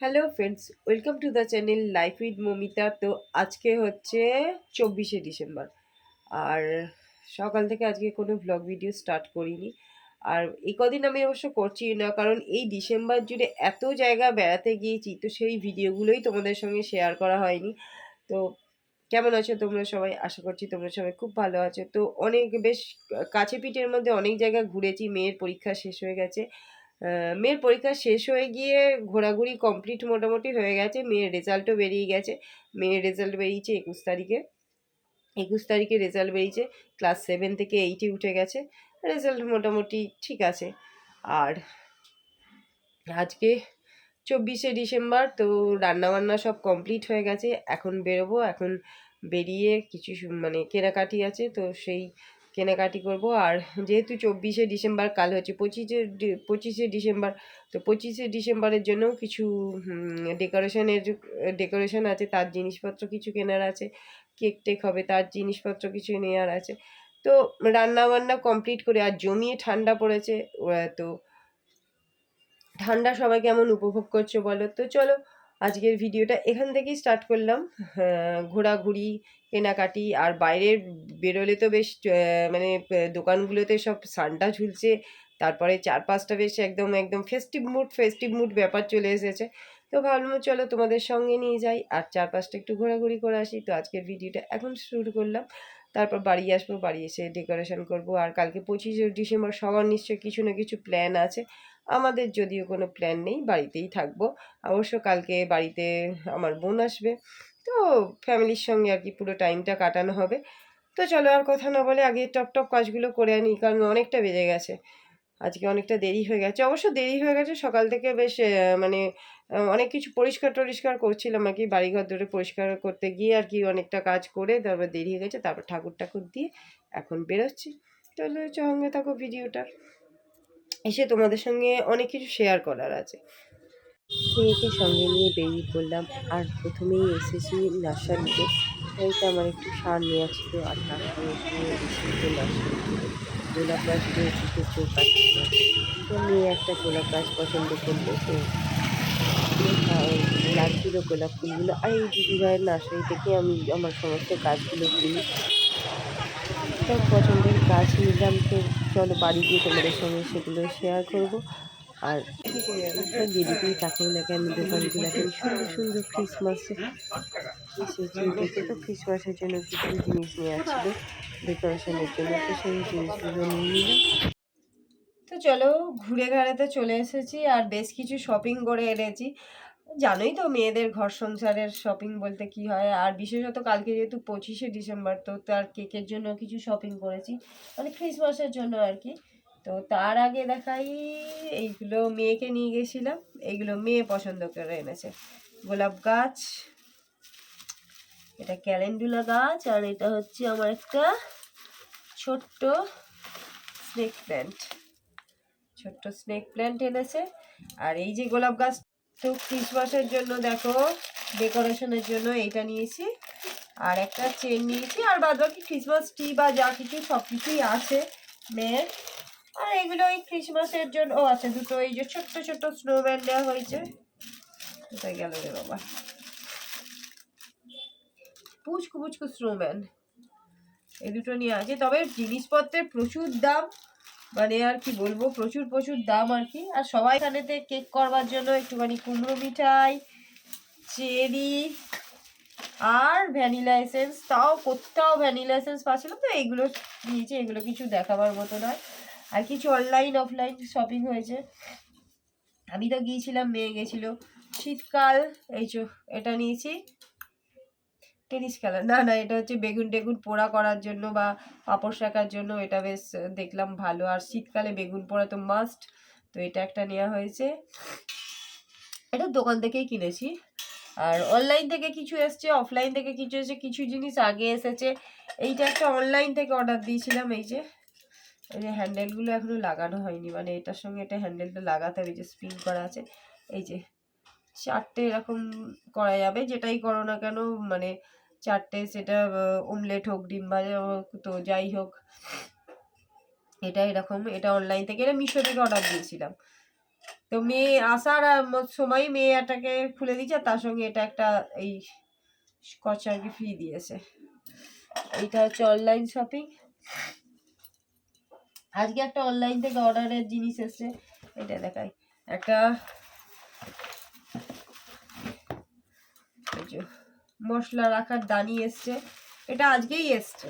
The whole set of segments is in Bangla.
Hello friends, welcome to the channel life with Mamita. তো আজকে হচ্ছে চব্বিশে ডিসেম্বর। আর সকাল থেকে আজকে কোনো ব্লগ ভিডিও স্টার্ট করিনি। আর এই কদিন আমি অবশ্য করছি না, কারণ এই ডিসেম্বর জুড়ে এত জায়গা বেড়াতে গিয়েছি, তো সেই ভিডিওগুলোই তোমাদের সঙ্গে শেয়ার করা হয়নি। তো কেমন আছো তোমরা সবাই? আশা করছি তোমরা সবাই খুব ভালো আছো। তো অনেক বেশ কাছে পিঠের মধ্যে অনেক জায়গা ঘুরেছি, মেয়ের পরীক্ষা শেষ হয়ে গেছে। মেয়ের পরীক্ষা শেষ হয়ে গিয়ে ঘোরাঘুরি কমপ্লিট মোটামুটি হয়ে গেছে। মেয়ের রেজাল্টও বেরিয়ে গেছে। মেয়ের রেজাল্ট বেরিয়েছে একুশ তারিখে। একুশ তারিখে রেজাল্ট বেরিয়েছে। ক্লাস সেভেন থেকে এইটে উঠে গেছে। রেজাল্ট মোটামুটি ঠিক আছে। আর আজকে চব্বিশে ডিসেম্বর, তো রান্নাবান্না সব কমপ্লিট হয়ে গেছে। এখন বেরোবো, এখন বেরিয়ে কিছু মানে কেনাকাটি আছে, তো সেই কেনাকাটি করব। আর যেহেতু চব্বিশে ডিসেম্বর, কাল হচ্ছে পঁচিশে পঁচিশে ডিসেম্বর, তো পঁচিশে ডিসেম্বরের জন্যও কিছু ডেকোরেশনের ডেকোরেশন আছে, তার জিনিসপত্র কিছু কেনার আছে, কেক টেক হবে, তার জিনিসপত্র কিছু নেওয়ার আছে। তো রান্না বান্না কমপ্লিট করে, আর জমিয়ে ঠান্ডা পড়েছে তো ঠান্ডা সবাই কেমন উপভোগ করছ বলো? তো চলো, আজকের ভিডিওটা এখান থেকেই স্টার্ট করলাম। ঘোরাঘুরি, কেনাকাটি আর বাইরে বেরোলে তো বেশ মানে দোকানগুলোতে সব সানটা ঝুলছে। তারপরে চার পাঁচটা বেশ একদম একদম ফেস্টিভ মুড ফেস্টিভ মুড ব্যাপার চলে এসেছে। তো ভাবলাম, চলো তোমাদের সঙ্গে নিয়ে যাই আর চার পাঁচটা একটু ঘোরাঘুরি করে আসি। তো আজকের ভিডিওটা এখন শুরু করলাম। তারপর বাড়ি আসব, বাড়ি এসে ডেকোরেশন করব। আর কালকে পঁচিশে ডিসেম্বর সবার নিশ্চয়ই কিছু না কিছু প্ল্যান আছে। আমাদের যদিও কোনো প্ল্যান নেই, বাড়িতেই থাকব। অবশ্য কালকে বাড়িতে আমার বোন আসবে, তো ফ্যামিলির সঙ্গে আর কি পুরো টাইমটা কাটানো হবে। তো চলো আর কথা না বলে আগে টপ টপ কাজগুলো করে আনি, কারণ অনেকটা বেজে গেছে। আজকে অনেকটা দেরি হয়ে গেছে। অবশ্য দেরি হয়ে গেছে, সকাল থেকে বেশ মানে অনেক কিছু পরিষ্কার টরিষ্কার করছিলাম আর কি। বাড়িঘর ধরে পরিষ্কার করতে গিয়ে আর কি অনেকটা কাজ করে তারপর দেরি হয়ে গেছে, তারপর ঠাকুর ঠাকুর দিয়ে এখন বেরোচ্ছি। তাহলে সঙ্গে থাকো ভিডিওটার এসে তোমাদের সঙ্গে অনেক কিছু শেয়ার করার আছে। মেয়েকে সঙ্গে নিয়ে বেরিয়ে পড়লাম। আর প্রথমেই এসেছি নার্সারিতে। সেইটা আমার একটু সার নেওয়া ছিল আর নার্সারিতে গোলাপ গাছগুলো দিকে চোখ আসছিল তো মেয়ে একটা গোলাপ গাছ পছন্দ করল, তো লাগছিল গোলাপ ফুলগুলো। আর এই দিদিভাইয়ের নার্সারি থেকে আমি আমার সমস্ত গাছগুলো কিনি। সব পছন্দের গাছ নিলাম তো চলো বাড়ি গিয়ে তোমাদের সঙ্গে সেগুলো শেয়ার করব। আর যেদিকেই তাকাই না কেন দোকানগুলো এখন সুন্দর সুন্দর ক্রিসমাসে তো ক্রিসমাসের জন্য কিছু জিনিস নিয়ে ছিল ডেকোরেশনের জন্য তো সেই জিনিসগুলো নিয়ে নিলাম। তো চলো ঘুরে ঘাড়াতে চলে এসেছি আর বেশ কিছু শপিং করে এনেছি। জানোই তো মেয়েদের ঘর সংসারের শপিং বলতে কি হয়। আর বিশেষত কালকে যেহেতু পঁচিশে ডিসেম্বর, তো তার কেকের জন্য কিছু শপিং করেছি। মানে ক্রিসমাসের জন্য আর কি। তো তার আগে দেখাই, এইগুলো মেয়েকে নিয়ে গেছিলাম। এইগুলো মেয়ে পছন্দ করে এনেছে। গোলাপ গাছ, এটা ক্যালেন্ডুলা গাছ, আর এটা হচ্ছে আমার একটা ছোট্ট স্নেক প্ল্যান্ট ছোট্ট স্নেক প্ল্যান্ট এনেছে। আর এই যে গোলাপ গাছ তো ক্রিসমাসের জন্য দেখো, ডেকোরেশনের জন্য এটা নিয়েছি, আর একটা চেন নিয়েছি, আর বাদ বাকি ক্রিসমাস ট্রি বা যা কিছু, সব কিছুই আছে মেয়ের আর এগুলো ওই ক্রিসমাসের জন্য, ও আচ্ছা দুটো এই যে ছোট্ট ছোট্ট স্নোম্যান দেওয়া হয়েছে। কোথায় গেল রে বাবা? পুচকু পুচকু স্নোম্যান এই দুটো নিয়ে আছে, তবে জিনিসপত্রের প্রচুর দাম। মানে আর কি বলব, প্রচুর প্রচুর দাম আর কি। আর সবাই এখানেতে কেক করবার জন্য একটুখানি কুমড়ো মিঠাই, চেরি আর ভ্যানিলা এসেন্স। তাও কোথাও ভ্যানিলা এসেন্স পাচ্ছিলাম তো এগুলো নিয়েছি এগুলো কিছু দেখাবার মতো নয়। আর কিছু অনলাইন, অফলাইন শপিং হয়েছে। আমি তো গিয়েছিলাম, মেয়ে গেছিল। শীতকাল, এই চো এটা নিয়েছি। টেনিস খেলা। না না, এটা হচ্ছে বেগুন টেগুন পোড়া করার জন্য বা পাপড় শাকার জন্য এটা বেশ দেখলাম ভালো। আর শীতকালে বেগুন পোড়া তো মাস্ট তো এটা একটা নেওয়া হয়েছে। এটা দোকান থেকেই কিনেছি। আর অনলাইন থেকে কিছু এসছে অফলাইন থেকে কিছু এসেছে, কিছু জিনিস আগে এসেছে। এইটা একটা অনলাইন থেকে অর্ডার দিয়েছিলাম, এই যে। এই যে হ্যান্ডেলগুলো এখনও লাগানো হয়নি মানে এটার সঙ্গে এটা হ্যান্ডেলটা লাগাতে হবে যে স্প্রিং করা আছে। এই যে চারটে এরকম করা যাবে। যেটাই করো না কেন মানে চারটে সেটা অমলেট হোক ডিম ভাজা হোক তো যাই হোক। এটা এরকম এটা অনলাইন থেকে এটা মিশো থেকে অর্ডার দিয়েছিলাম। তো মেয়ে আসার আহ, মেয়ে মেয়েটাকে খুলে দিয়েছে তার সঙ্গে এটা একটা এই স্কচ আর কি ফ্রি দিয়েছে। এইটা হচ্ছে অনলাইন শপিং আজকে একটা অনলাইন থেকে অর্ডারের জিনিস এসছে। এটা দেখাই। একটা এই যে মশলা রাখার দানি এসছে। এটা আজকেই এসছে।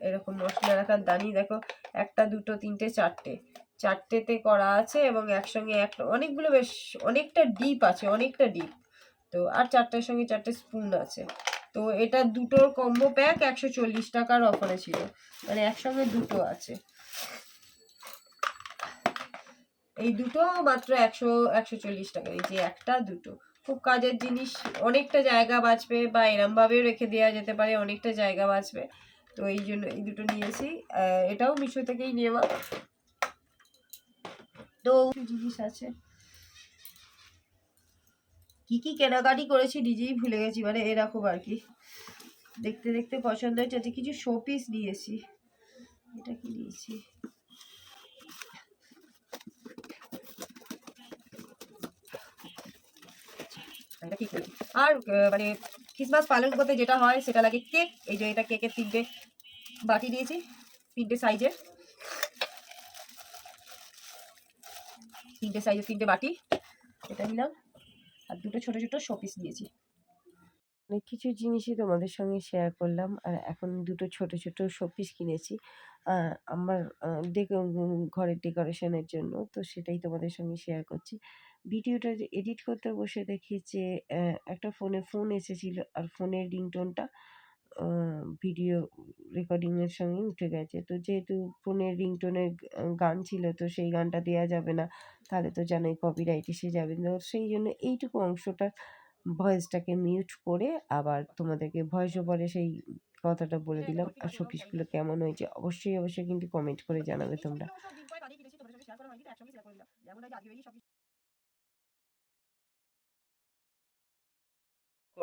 এরকম মশলা রাখার দানি, দেখো, একটা, দুটো, তিনটে, চারটে। চারটেতে করা আছে এবং একসঙ্গে একটা অনেকগুলো বেশ, অনেকটা ডিপ আছে, অনেকটা ডিপ। তো, আর চারটের সঙ্গে চারটে স্পুন আছে। তো, এটা দুটোর কম্বো প্যাক একশো চল্লিশ টাকার অফারে ছিল। মানে একসঙ্গে দুটো আছে। এই দুটো মাত্র একশো একশো চল্লিশ টাকা। এই যে একটা, দুটো। খুব কাজের জিনিস, অনেকটা জায়গা বাঁচবে বা এরমভাবেও রেখে দেওয়া যেতে পারে, অনেকটা জায়গা বাঁচবে। তো এই জন্য এই দুটো নিয়েছি। এটাও মিশো থেকেই নেওয়া। তো জিনিস আছে। কি কি কেনাকাটি করেছি নিজেই ভুলে গেছি মানে এরকম আর কি। দেখতে দেখতে পছন্দ হয়েছে। যে কিছু শোপিস নিয়েছি। এটা কি নিয়েছি? এটা ঠিক করেছি। আর মানে ক্রিসমাস পালন করতে যেটা হয়, সেটা লাগে কেক এই যে এটা কেকের তিনটে বাটি দিয়েছি, তিনটে সাইজের তিনটে সাইজের তিনটে বাটি, এটা নিলাম। আর দুটো ছোট ছোট শোপিস দিয়েছি। অনেক কিছু জিনিসই তোমাদের সঙ্গে শেয়ার করলাম, আর এখন দুটো ছোট ছোট শোপিস কিনেছি। আমার ঘরের ডেকোরেশনের জন্য, তো সেটাই তোমাদের সঙ্গে শেয়ার করছি। ভিডিওটা এডিট করতে বসে দেখি যে একটা ফোনে ফোন এসেছিল আর ফোনের রিংটোনটা ভিডিও রেকর্ডিংয়ের সঙ্গে উঠে গেছে। তো যেহেতু ফোনের রিংটোনের গান ছিল তো সেই গানটা দেওয়া যাবে না তাহলে তো জানোই কপিরাইট এসে যাবে। তো সেই জন্য এইটুকু অংশটা ভয়েসটাকে মিউট করে আবার তোমাদেরকে ভয়েস ওভারে সেই কথাটা বলে দিলাম। আর শোপিসগুলো কেমন হয়েছে অবশ্যই অবশ্যই কিন্তু কমেন্ট করে জানাবে তোমরা।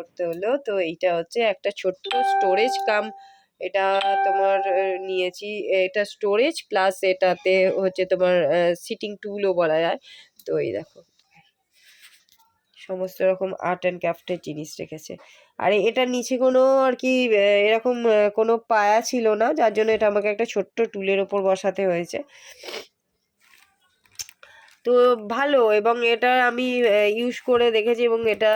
করতে হলো। তো এইটা হচ্ছে একটা ছোট্ট স্টোরেজ কাম। এটা তোমার নিয়েছি। এটা স্টোরেজ প্লাস এটাতে হচ্ছে তোমার সিটিং টুলও বলা যায়। তো এই দেখো। সমস্ত রকম আর্ট অ্যান্ড ক্রাফটের জিনিস রেখেছে। আর এটার নিচে কোনো আর কি এরকম কোনো পায়া ছিল না। যার জন্য এটা আমাকে একটা ছোট্ট টুলের ওপর বসাতে হয়েছে। তো ভালো এবং এটা আমি ইউজ করে দেখেছি এবং এটা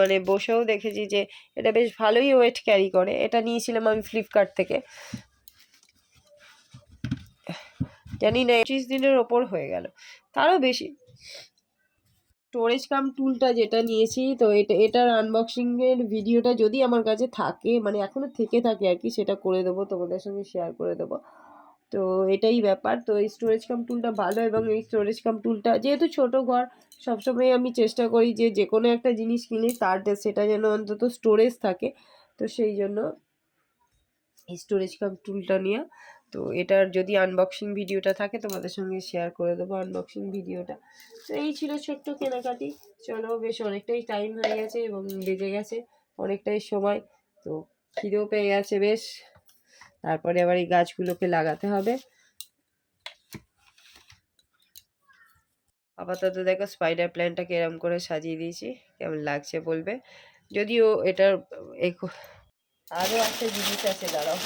মানে বসেও দেখেছি যে এটা বেশ ভালোই ওয়েট ক্যারি করে। এটা নিয়েছিলাম আমি ফ্লিপকার্ট থেকে। জানি না, পঁচিশ দিনের ওপর হয়ে গেল। তারও বেশি। স্টোরেজ কাম টুলটা যেটা নিয়েছি, তো এটা, এটার আনবক্সিংয়ের ভিডিওটা যদি আমার কাছে থাকে মানে এখনও থেকে থাকে আর কি, সেটা করে দেবো, তোমাদের সঙ্গে শেয়ার করে দেবো। তো এটাই ব্যাপার। তো এই স্টোরেজ কাম টুলটা ভালো এবং এই স্টোরেজ কাম টুলটা যেহেতু ছোট ঘর, সবসময় আমি চেষ্টা করি যে যে কোনো একটা জিনিস কিনি তার সেটা যেন অন্তত স্টোরেজ থাকে। তো সেই জন্য এই স্টোরেজ কাম টুলটা নিয়ে তো এটার যদি আনবক্সিং ভিডিওটা থাকে তোমাদের সঙ্গে শেয়ার করে দেবো আনবক্সিং ভিডিওটা তো এই ছিল ছোট্ট কেনাকাটি। চলো বেশ অনেকটাই টাইম হয়ে গেছে এবং বেজে গেছে অনেকটাই সময়। তো খিদেও পেয়ে গেছে বেশ। তারপরে আবার এই গাছগুলোকে লাগাতে হবে। আপাতত দেখো স্পাইডার প্ল্যানটাকে এরম করে সাজিয়ে দিয়েছি, কেমন লাগছে বলবে? যদিও এটার আরও একটা জিনিস আছে, দাঁড়াও।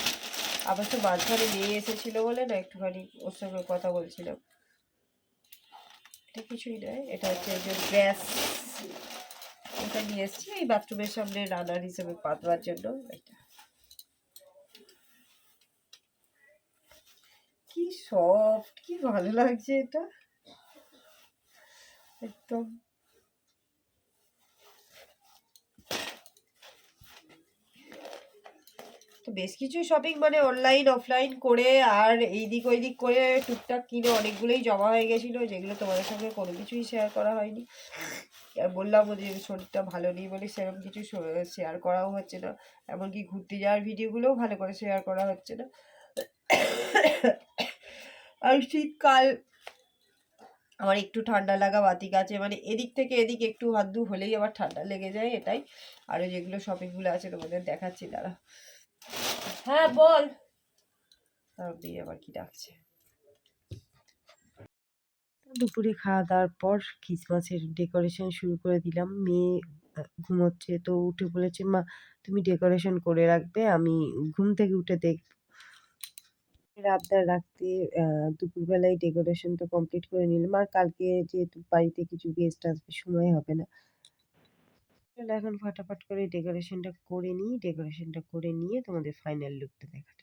আবার তো মাঝখানে নিয়ে এসেছিল বলে না একটুখানি ওর সঙ্গে কথা বলছিলাম এটা কিছুই নয়, এটা হচ্ছে যে গ্যাস এটা নিয়ে এসেছি। এই বাথরুমের সামনে রান্নার হিসেবে পাতবার জন্য। এটা কি সফট, কি ভালো লাগছে এটা। একদম। তো বেশ কিছু শপিং মানে অনলাইন অফলাইন করে আর এই দিক ওই দিক করে টুকটাক কিনে অনেকগুলোই জমা হয়ে গেছিল, যেগুলো তোমাদের সঙ্গে কোনো কিছুই শেয়ার করা হয়নি। আর বললাম যে শরীরটা ভালো নেই বলে সেরকম কিছু শেয়ার করাও হচ্ছে না। এমনকি ঘুরতে যাওয়ার ভিডিওগুলোও ভালো করে শেয়ার করা হচ্ছে না। আর শীতকাল আমার একটু ঠান্ডা লাগা বাতিক আছে মানে এদিক থেকে এদিক একটু হাত দু হলেই আবার ঠান্ডা লেগে যায় এটাই। আরও যেগুলো শপিংগুলো আছে তোমাদের দেখাচ্ছি দাঁড়া। হ্যাঁ বল। তারপর দিয়ে আবার কি ডাকছে? দুপুরে খাওয়া দাওয়ার পর ক্রিসমাসের ডেকোরেশন শুরু করে দিলাম। মেয়ে ঘুমোচ্ছে তো উঠে বলেছে মা তুমি ডেকোরেশন করে রাখবে আমি ঘুম থেকে উঠে দেখব। আবদার রাখতে আহ, দুপুরবেলায় ডেকোরেশন তো কমপ্লিট করে নিলাম। আর কালকে যেহেতু বাড়িতে কিছু গেস্ট আসবে সময় হবে না। এখন ফটাফট করে ডেকোরেশনটা করে নিই। ডেকোরেশনটা করে নিয়ে তোমাদের ফাইনাল লুকটা দেখাতে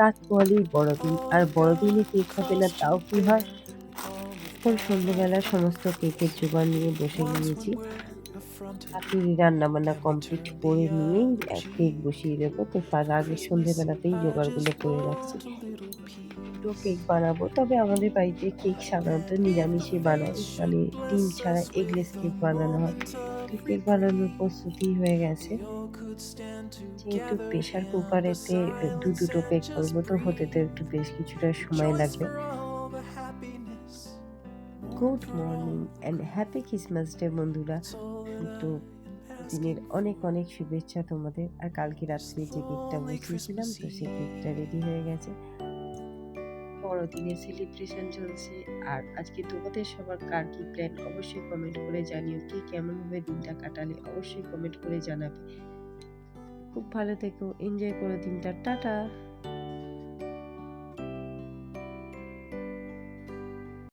রাত পরেই বড়দিন, আর বড়দিনে কেক হবে না, তাও কি হয়? এখন সন্ধ্যেবেলা সমস্ত কেকের জোগাড় নিয়ে বসে গিয়েছি। রাত্রি রান্না বান্না কমপ্লিট করে এক কেক বসিয়ে দেবো। তো তার আগে সন্ধ্যেবেলাতেই জোগাড়গুলো করে রাখছি। দুটো কেক বানাবো, তবে আমাদের বাড়িতে কেক সাধারণত নিরামিষে বানায়। মানে ডিম ছাড়া এগলেস কেক বানানো হয়। কেক বানানোর প্রস্তুতি হয়ে গেছে। যেহেতু প্রেশার কুকারেতে দু দুটো কেক করব, তো হতে তো একটু বেশ কিছুটা সময় লাগবে। Good morning and happy Christmas day বন্ধুরা। তো দিনের অনেক অনেক শুভেচ্ছা তোমাদের। আর কালকে রাত্রে যে কেকটা বসিয়েছিলাম, তো সেই কেকটা রেডি হয়ে গেছে। বড়দিনের সেলিব্রেশন চলছে। আর আজকে তোমাদের সবার কার কি প্ল্যান অবশ্যই কমেন্ট করে জানিও কে কেমনভাবে দিনটা কাটালে। অবশ্যই কমেন্ট করে জানাবে। খুব ভালো থেকো। এনজয় করো দিনটা। টাটা!